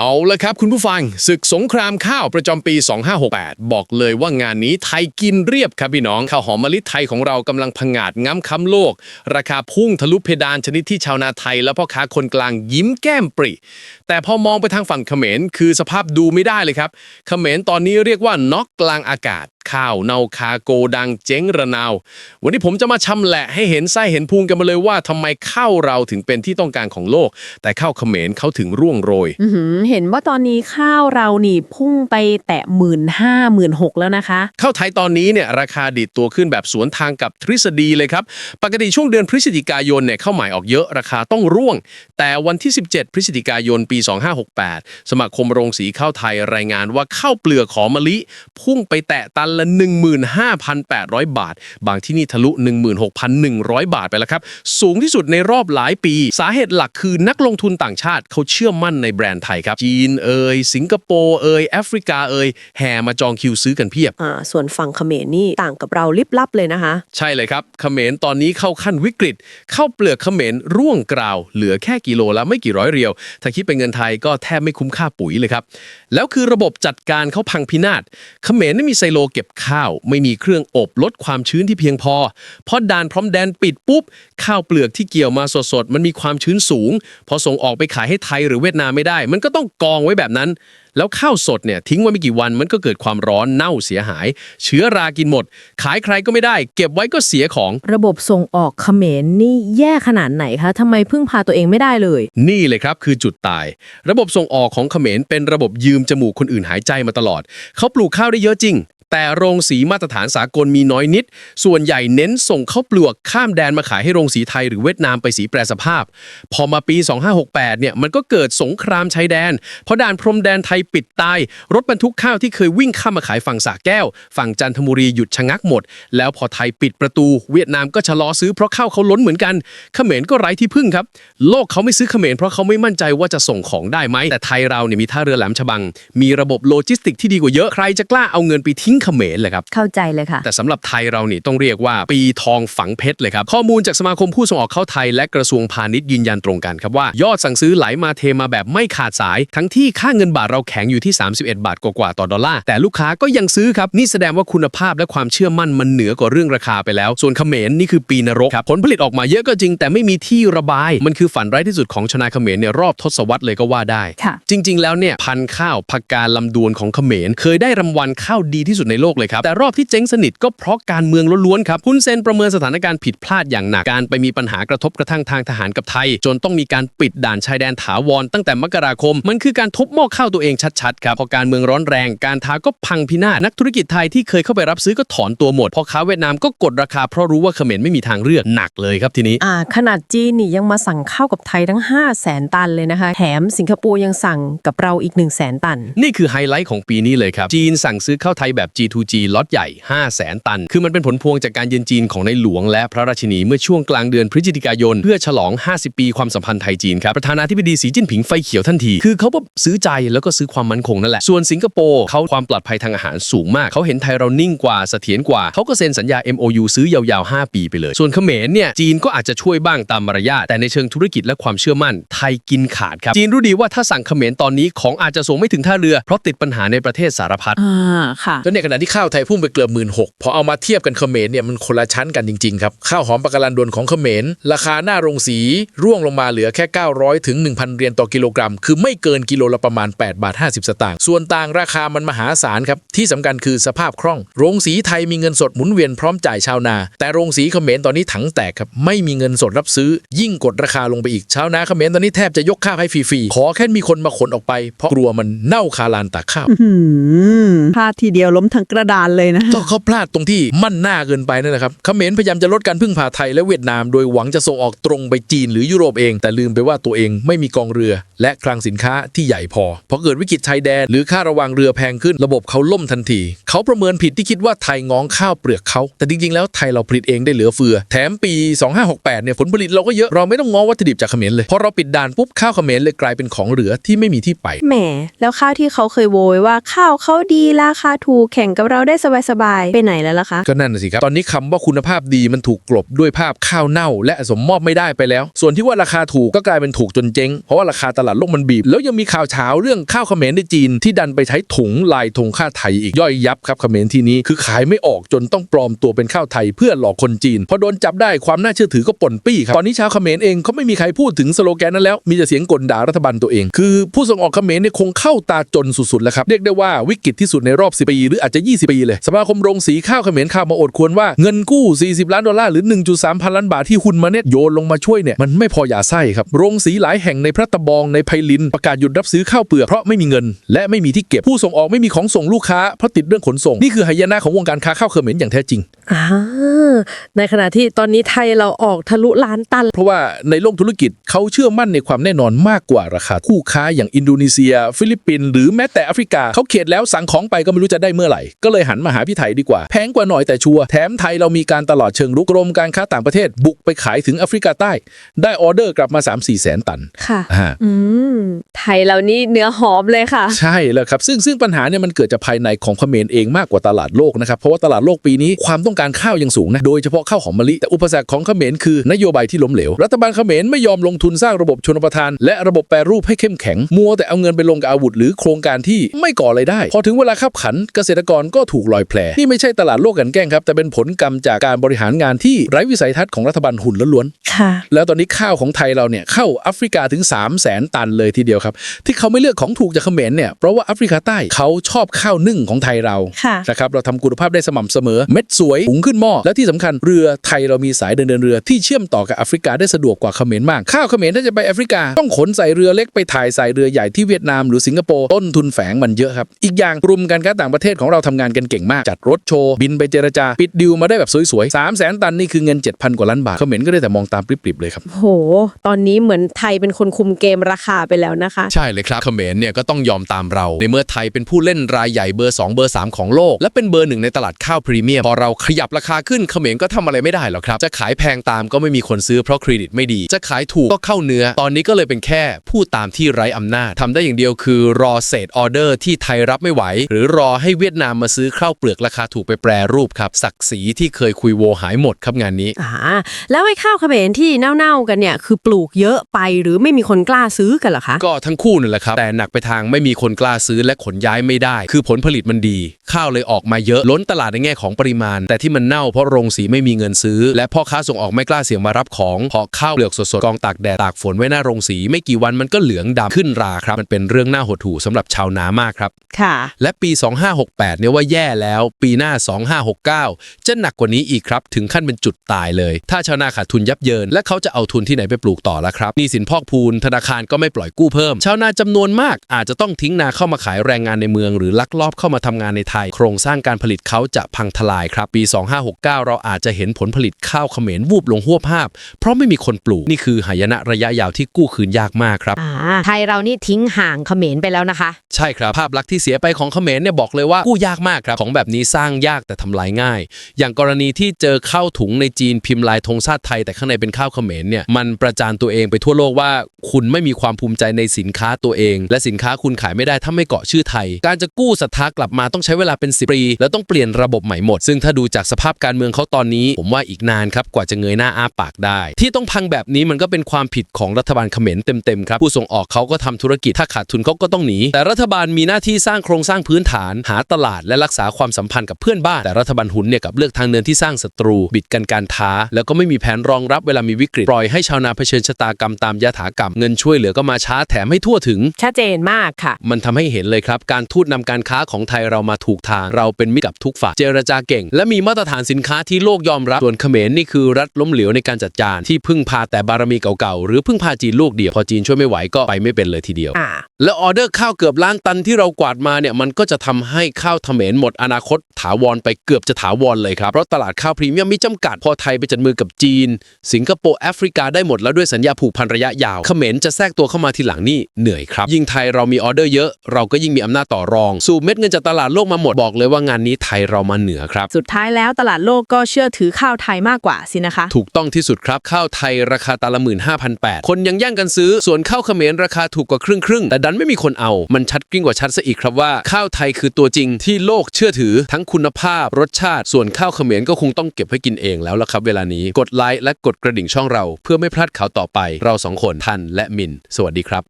เอาละครับคุณผู้ฟังศึกสงครามข้าวประจำปี 2568 บอกเลยว่างานนี้ไทยกินเรียบครับพี่น้องข้าวหอมมะลิไทยของเรากำลังพังาดง้ำค้ำโลก ราคาพุ่งทะลุเพดานชนิดที่ชาวนาไทย และพ่อค้าคนกลางยิ้มแก้มปริแต่พอมองไปทางฝั่งเขมรคือสภาพดูไม่ได้เลยครับเขมรตอนนี้เรียกว่าน็อกกลางอากาศข้าวเนาคาโกดังเจ๊งระนาว วันนี้ผมจะมาชำแหละให้เห็นไส้เห็นพุงกันมาเลยว่าทำไมข้าวเราถึงเป็นที่ต้องการของโลก แต่ข้าวเขมรเขาถึงร่วงโรย อื้อหือเห็นว่าตอนนี้ข้าวเรานี่พุ่งไปแตะหมื่นห้าหมื่นหกแล้วนะคะ ข้าวไทยตอนนี้เนี่ยราคาดีดตัวขึ้นแบบสวนทางกับทฤษฎีเลยครับ ปกติช่วงเดือนพฤศจิกายนเนี่ยข้าวหมายออกเยอะราคาต้องร่วง แต่วันที่ 17 พฤศจิกายนปี 2568 สมาคมโรงสีข้าวไทยรายงานว่าข้าวเปลือกหอมมะลิ พุ่งไปแตะตันละ 15,800 บาท บางที่นี่ทะลุ 16,100 บาทไปแล้วครับ สูงที่สุดในรอบหลายปี สาเหตุหลักคือนักลงทุนต่างชาติเขาเชื่อมั่นในแบรนด์ไทยครับ จีนเอ่ยสิงคโปร์เอ่ยแอฟริกาเอ่ยแห่มาจองคิวซื้อกันเพียบ อ่าส่วนฝั่งเขมรนี่ต่างกับเราลิบลับเลยนะคะ ใช่เลยครับเขมรตอนนี้เข้าขั้นวิกฤตข้าวเปลือกเขมรร่วงกราว เหลือแค่กิโลละไม่กี่ร้อยเรียว ถ้าคิดเป็นเงินไทยก็แทบไม่คุ้มค่าปุ๋ยเลยครับ แล้วคือระบบจัดการเขาพังพินาศเขมรไม่มีไซโลเก็บก็บข้าว ไม่มีเครื่องอบลดความชื้นที่เพียงพอพอด่านพร้อมแดนปิดปุ๊บ ข้าวเปลือกที่เกี่ยวมาสดๆ มันมีความชื้นสูง พอส่งออกไปขายให้ไทยหรือเวียดนามไม่ได้ มันก็ต้องกองไว้แบบนั้นแล้วข้าวสดเนี่ยทิ้งไว้ไม่กี่วันมันก็เกิดความร้อนเน่าเสียหาย เชื้อรากินหมด ขายใครก็ไม่ได้ เก็บไว้ก็เสียของ ระบบส่งออกเขมรนี่แย่ขนาดไหนคะทำไมพึ่งพาตัวเองไม่ได้เลย นี่เลยครับคือจุดตาย ระบบส่งออกของเขมรเป็นระบบยืมจมูกคนอื่นหายใจมาตลอด เขาปลูกข้าวได้เยอะจริง แต่โรงสีมาตรฐานสากลมีน้อยนิด ส่วนใหญ่เน้นส่งข้าวเปลือกข้ามแดนมาขายให้โรงสีไทยหรือเวียดนามไปสีแปรสภาพ พอมาปี 2568เนี่ยมันก็เกิดสงครามชายแดนเพราะด่านพรมแดนไทยปิดตาย รถบรรทุกข้าวที่เคยวิ่งข้ามมาขายฝั่งสระแก้ว ฝั่งจันทบุรีหยุดชะงักหมด แล้วพอไทยปิดประตู เวียดนามก็ชะลอซื้อเพราะข้าวเขาล้นเหมือนกันเขมรก็ไร้ที่พึ่งครับ โลกเขาไม่ซื้อเขมรเพราะเขาไม่มั่นใจว่าจะส่งของได้ไหมแต่ไทยเราเนี่ยมีท่าเรือแหลมฉบัง มีระบบโลจิสติกที่ดีกว่าเยอะใครจะกล้าเอาเงินไปทิ้งเขมรเลยครับเข้าใจเลยค่ะ แต่สำหรับไทยเรานี่ต้องเรียกว่าปีทองฝังเพชรเลยครับข้อมูลจากสมาคมผู้ส่งออกเข้าไทย และกระทรวงพาณิชย์ยืนยันตรงกันครับว่ายอดสั่งซื้อไหลมาเทมาแบบไม่ขาดสาย ทั้งที่ค่าเงินบาทเราแข็งอยู่ที่ 31 บาทกว่าๆต่อดอลลาร์แต่ลูกค้าก็ยังซื้อครับ นี่แสดงว่าคุณภาพและความเชื่อมั่นมันเหนือกว่าเรื่องราคาไปแล้ว ส่วนเขมรนี่คือปีนรกครับผลผลิตออกมาเยอะก็จริง แต่ไม่มีที่ระบาย มันคือฝันร้ายที่สุดของชาวนาเขมรเนี่ยรอบทศวรรษเลยก็ว่าได้ค่ะจริง ๆ แล้วเนี่ยพันธุ์ข้าวผักกาดลำดวนของเขมร เคยได้รางวัลข้าวดีที่สุดในโลกเลยครับแต่รอบที่เจ๊งสนิทก็เพราะการเมืองล้วนๆครับฮุนเซนประเมินสถานการณ์ผิดพลาดอย่างหนักการไปมีปัญหากระทบกระทั่งทางทหารกับไทย จนต้องมีการปิดด่านชายแดนถาวรตั้งแต่มกราคม มันคือการทุบหม้อข้าวตัวเองชัดๆครับพอการเมืองร้อนแรงการท้าก็พังพินาศนักธุรกิจไทยที่เคยเข้าไปรับซื้อก็ถอนตัวหมดพอค้าเวียดนามก็กดราคาเพราะรู้ว่าเขมรไม่มีทางเลือกหนักเลยครับทีนี้อ่าขนาดจีนนี่ยังมาสั่งข้าวกับไทยทั้ง 5 0 0แสนตันเลยนะคะแถมสิงคโปร์ยังสั่งกับเราอีก 1 0 0 0 0แสนตัน นี่คือไฮไลท์ของปีนี้เลยครับ จีนสั่งซื้อข้าวไทยแบบ G2G ล็อตใหญ่ 5 0 0แสนตัน คือมันเป็นผลพวงจากการเยือนจีนของในหลวง และพระราชินีเมื่อช่วงกลางเดือนพฤศจิกายน เพื่อฉลอง 50 ปีความสัมพันธ์ไทยจีนครับประธานาธิบดีสีจิ้นผิงไฟเขียวทันทีคือเขาก็ซื้อใจแล้วก็ซื้อความมั่นคงนั่นแหละ ส่วนสิงคโปร์เขาความปลอดภัยทางอาหารสูงมาก เขาเห็นไทยเรานิ่งกว่าเสถียรกว่า เขาก็เซ็นสัญญา MOU ซื้อยาวๆ 5 ปีไปเลย ส่วนเขมรเนี่ยจีนก็อาจจะช่วยบ้างตามมารยาทแต่ในเชิงธุรกิจและความเชื่อมั่น ไทยกินขาดครับจีนรู้ดีว่าถ้าสั่งเขมรตอนนี้ของอาจจะส่งไม่ถึงท่าเรือเพราะติดปัญหาในประเทศสารพัดอ่าค่ะแล้วในขณะที่ข้าวไทยพุ่งไปเกือบหมื่นหกพอเอามาเทียบกันเขมรเนี่ยมันคนละชั้นกันจริงๆครับข้าวหอมปะการันดวนของเขมรราคาหน้าโรงสีร่วงลงมาเหลือแค่ 900ถึง1,000เหรียญต่อกิโลกรัม คือไม่เกินกิโลละประมาณ8บาท50 สตางค์ส่วนต่างราคามันมหาศาลครับที่สำคัญคือสภาพคล่อง โรงสีไทยมีเงินสดหมุนเวียนพร้อมจ่ายชาวนา แต่โรงสีเขมรตอนนี้ถังแตกครับไม่มีเงินสดรับซื้อ ยิ่งกดราคาลงไปอีกชาวนาเขมรตอนนี้แทบจะยกข้าวให้ฟรีๆขอแค่มีคนมาขนออกไป เพราะกลัวมันเน่าคาลานตากข้าวหืมพลาดทีเดียวล้มทั้งกระดานเลยนะก็เขาพลาดตรงที่มั่นหน้าเกินไปนั่นแหละครับเขมรพยายามจะลดการพึ่งพาไทยและเวียดนามโดยหวังจะส่งออกตรงไปจีนหรือยุโรปเอง แต่ลืมไปว่าตัวเองไม่มีกองเรือ และคลังสินค้าที่ใหญ่พอพอเกิดวิกฤตชายแดน หรือค่าระวังเรือแพงขึ้นระบบเขาล่มทันที เขาประเมินผิดที่คิดว่าไทยง้องข้าวเปลือกเขา แต่จริงๆแล้วไทยเราผลิตเองได้เหลือเฟือ แถมปี 2568 เนี่ยผลผลิตเราก็เยอะเราไม่ต้องง้อวัตถุดิบจากเขมรเลยพอเราปิดด่านปุ๊บข้าวเขมรเลยกลายเป็นของเหลือที่ไม่มีที่ไป แหม แล้วข้าวที่เขาเคยโวยว่าข้าวเขาดีราคาถูกแข่งงกับเราได้สบายๆไปไหนแล้วล่ะคะก็นั่นนะสิครับตอนนี้คำว่าคุณภาพดีมันถูกกลบด้วยภาพข้าวเน่า และสมมอบไม่ได้ไปแล้ว ส่วนที่ว่าราคาถูกก็กลายเป็นถูกจนเจ๊งเพราะว่าราคาตลาดโลกมันบีบ แล้วยังมีข่าวเช้าเรื่องข้าวเขมรในจีนที่ดันไปใช้ถุงลายธงข้าไทยอีกย่อยยับครับเขมรทีนี้คือขายไม่ออกจนต้องปลอมตัวเป็นข้าวไทยเพื่อหลอกคนจีนพอโดนจับได้ความน่าเชื่อถือก็ป่นปี้ครับตอนนี้ชาวเขมรเองเขาไม่มีใครพูดถึงสโลแกนนั้นแล้วมีแต่เสียงกลด่ารัฐบาลตัวเอง คือผู้ส่งออกเขมรเนี่ยคงเข้าตาจนสุดๆแล้วครับเรียกได้ว่าวิกฤตที่สุดในรอบ10ปีหรืออาจจะ 20 ปีเลยสมาคมโรงสีข้าวเขมรข่าวมาอดควรว่าเงินกู้ 40 ล้านดอลลาร์หรือ 1.3 พันล้านบาทที่หุนมาเนี่ยโยนลงมาช่วยเนี่ยมันไม่พออย่าไส้ครับโรงสีหลายแห่งในพระตะบองในไพลินประกาศหยุดรับซื้อข้าวเปลือกเพราะไม่มีเงิน และไม่มีที่เก็บผู้ส่งออกไม่มีของส่งลูกค้าเพราะติดเรื่องขนส่ง นี่คือหายนะของวงการค้าข้าวเขมรอย่างแท้จริงอ่าในขณะที่ตอนนี้ไทยเราออกทะลุล้านตัน เพราะว่าในโลกธุรกิจเขาเชื่อมั่นในความแน่นอนมากกว่าราคาคู่ค้าอย่างอินโดนีเซีย ฟิลิปปินส์หรือแม้แต่แอฟริกาเขาเข็ดแล้วสั่งของไปก็ไม่รู้จะได้เมื่อไหร่ ก็เลยหันมาหาพี่ไทยดีกว่า แพงกว่าหน่อยแต่ชัวร์แถมไทยเรามีการตลาดเชิงรุกกรมการค้าต่างประเทศบุกไปขายถึงแอฟริกาใต้ ได้ออเดอร์กลับมา 3-4 แสนตันค่ะอ่าอืมไทยเรานี่เนื้อหอมเลยค่ะ ใช่แล้วครับ ซึ่งซึ่งปัญหาเนี่ยมันเกิดจากภายในของเขมรเองมากกว่าตลาดโลกนะครับ เพราะว่าตลาดโลกปีนี้ความต้องการข้าวยังสูงนะ โดยเฉพาะข้าวหอมมะลิ แต่อุปสรรคของเขมรคือนโยบายที่ล้มเหลว รัฐบาลเขมรไม่ยอมลงทุนสร้างระบบชนประทาน และระบบแปรรูปให้เข้มแข็ง มัวแต่เอาเงินไปลงกับอาวุธหรือโครงการที่ไม่ก่ออะไรายได้ พอถึงเวลาขับขันเกษตรกรก็ถูกลอยแพนี่ไม่ใช่ตลาดโลกกันแกล้งครับแต่เป็นผลกรรมจากการบริหารงานที่ไร้วิสัยทัศน์ของรัฐบาลหุ่นล้วนๆค่ะ แล้วตอนนี้ข้าวของไทยเราเนี่ยเข้าแอฟริกาถึง 3 0 0แสนตันเลยทีเดียวครับ ที่เขาไม่เลือกของถูกจากเขมรเนี่ยเพราะว่าแอฟริกาใต้เขาชอบข้าวนึ่งของไทยเราค่ะนะครับเราทำคุณภาพได้สม่ำเสมอ เม็ดสวยหุงขึ้นหม้อและที่สำคัญเรือไทยเรามีสายเดินเดินเรือที่เชื่อมต่อกับแอฟริกาได้สะดวกกว่าเขมรมาก ข้าวเขมรถ้าจะไปแอฟริกาต้องขนใส่เรือเล็กไปถ่ายใส่เรือใหญ่ที่เวียดนามหรือสิงคโปร์ต้นทุนแฝงมันเยอะครับอีกอย่างกลุ่มการค้าต่างประเทศของเราทำงานกันเก่งมากจัดรถโชว์บินไปเจรจาปิดดิวมาได้แบบสวยๆ3 0 0แสนตันนี่คือเงิน 7,000 กว่าล้านบาทเขมรก็ได้แต่มองตามปริบๆเลยครับโห ตอนนี้เหมือนไทยเป็นคนคุมเกมราคาไปแล้วนะคะ ใช่เลยครับเขมรเนี่ยก็ต้องยอมตามเรา ในเมื่อไทยเป็นผู้เล่นรายใหญ่เบอร์ 2 เบอร์ 3 ของโลก และเป็นเบอร์หนึ่งในตลาดข้าวพรีเมียมพอเราขยับราคาขึ้นเขมรก็ทำอะไรไม่ได้หรอกครับ จะขายแพงตามก็ไม่มีคนซื้อเพราะเครดิตไม่ดี จะขายถูกก็เข้าเนื้อ ตอนนี้ก็เลยเป็นแค่ผู้ตามที่ไร้อำนาจทำได้อย่างเดียวคือรอเศษออเดอร์ที่ไทยรับไม่ไหว หรือรอให้เวียดนามมาซื้อข้าวเปลือกราคาถูกไปแปรรูปครับศักดิ์ศรีที่เคยคุยโวหายหมดครับงานนี้อ่าแล้วไอ้ข้าวเขมรที่เน่าๆกันเนี่ยคือปลูกเยอะไปหรือไม่มีคนกล้าซื้อกันเหรอคะก็ทั้งคู่นั่นแหละครับแต่หนักไปทางไม่มีคนกล้าซื้อและขนย้ายไม่ได้ คือผลผลิตมันดี ข้าวเลยออกมาเยอะล้นตลาดในแง่ของปริมาณ แต่ที่มันเน่าเพราะโรงสีไม่มีเงินซื้อ และพ่อค้าส่งออกไม่กล้าเสี่ยงมารับของพอข้าวเปลือกสดๆกองตากแดดตากฝนไว้หน้าโรงสี ไม่กี่วันมันก็เหลืองดำขึ้นราครับมันเป็นเรื่องน่าหดหู่สำหรับชาวนามากครับค่ะ และปี 2568เนี่ยว่าแย่แล้ว ปีหน้า 2569 จะหนักกว่านี้อีกครับถึงขั้นเป็นจุดตายเลย ถ้าชาวนาขาดทุนยับเยิน และเขาจะเอาทุนที่ไหนไปปลูกต่อละครับหนี่สินพอกพูนธนาคารก็ไม่ปล่อยกู้เพิ่ม ชาวนาจำนวนมากอาจจะต้องทิ้งนาเข้ามาขายแรงงานในเมือง หรือลักลอบเข้ามาทำงานในไทย โครงสร้างการผลิตเขาจะพังทลายครับ ปี 2569 เราอาจจะเห็นผลผลิตข้าวเขมรวูบลงหวบภาพ เพราะไม่มีคนปลูกนี่คือหายนะระยะยาวที่กู้คืนยากมากครับอ่าไทยเรานี่ทิ้งห่างเขมรไปแล้วนะคะ ใช่ครับภาพลักษณ์ที่เสียไปของเขมรเนี่ยบอกเลยว่ากู้ยากมากครับของแบบนี้สร้างยากแต่ทำลายง่าย อย่างกรณีที่เจอข้าวถุงในจีนพิมพ์ลายธงชาติไทยแต่ข้างในเป็นข้าวเขมรเนี่ยมันประจานตัวเองไปทั่วโลกว่า คุณไม่มีความภูมิใจในสินค้าตัวเอง และสินค้าคุณขายไม่ได้ถ้าไม่เกาะชื่อไทย การจะกู้ศรัทธากลับมาต้องใช้เวลาเป็น10ปีแล้วต้องเปลี่ยนระบบใหม่หมด ซึ่งถ้าดูจากสภาพการเมืองเขาตอนนี้ ผมว่าอีกนานครับกว่าจะเงยหน้าอ้าปากได้ ที่ต้องพังแบบนี้มันก็เป็นความผิดของรัฐบาลเขมรเต็มๆครับผู้ส่งออกเขาก็ทำธุรกิจถ้าขาดทุนเขาก็ต้องหนี แต่รัฐบาลมีหน้าที่สร้างโครงสร้างพื้นฐาน หาตลาดและรักษาความสัมพันธ์กับเพื่อนบ้านแต่รัฐบาลหุนเนี่ยกับเลือกทางเดินที่สร้างศัตรู บิดกันการท้า แล้วก็ไม่มีแผนรองรับเวลามีวิกฤตปล่อยให้ชาวนาเผชิญชะตากรรมตามยถากรรมเงินช่วยเหลือก็มาช้าแถมให้ทั่วถึง ชัดเจนมากค่ะ มันทำให้เห็นเลยครับ การทูตนำการค้าของไทยเรามาถูกทาง เราเป็นมิตรกับทุกฝ่าย เจรจาเก่ง และมีมาตรฐานสินค้าที่โลกยอมรับ ส่วนเขมรนี่คือรัฐล้มเหลวในการจัดการที่พึ่งพาแต่บารมีเก่าๆ หรือพึ่งพาจีนลูกเดียว พอจีนช่วยไม่ไหวก็ไปไม่เป็นเลยทีเดียวอ่าแล้วออเดอร์ข้าวเกือบล้านตันที่เรากวาดมาเนี่ยมันก็จะทำให้ข้าวเขมรหมดอนาคตถาวรไปเกือบจะถาวรเลยครับ เพราะตลาดข้าวพรีเมียมมีจำกัด พอไทยไปจัดมือกับจีน สิงคโปร์แอฟริกาได้หมดแล้วด้วยสัญญาผูกพันระยะยาวเขมรจะแทรกตัวเข้ามาทีหลังนี่เหนื่อยครับ ยิ่งไทยเรามีออเดอร์เยอะเราก็ยิ่งมีอำนาจต่อรอง สูบเม็ดเงินจากตลาดโลกมาหมดบอกเลยว่างานนี้ไทยเรามาเหนือครับ สุดท้ายแล้วตลาดโลกก็เชื่อถือข้าวไทยมากกว่าสินะคะ ถูกต้องที่สุดครับข้าวไทยราคาตาละหมื่นห้าพันแปดคนยังแย่งกันซื้อ ส่วนข้าวเขมรราคาถูกกว่าครึ่งครึ่งๆแต่ดันไม่มีคนเอา มันชัดกริ้งกว่าชัดซะอีกครับว่าข้าวไทยคือตัวจริงที่ที่โลกเชื่อถือทั้งคุณภาพรสชาติ ส่วนข้าวเขมรก็คงต้องเก็บไว้กินเองแล้วละครับ เวลานี้กดไลค์และกดกระดิ่งช่องเรา เพื่อไม่พลาดข่าวต่อไป เราสองคนทันและมิน สวัสดีครับ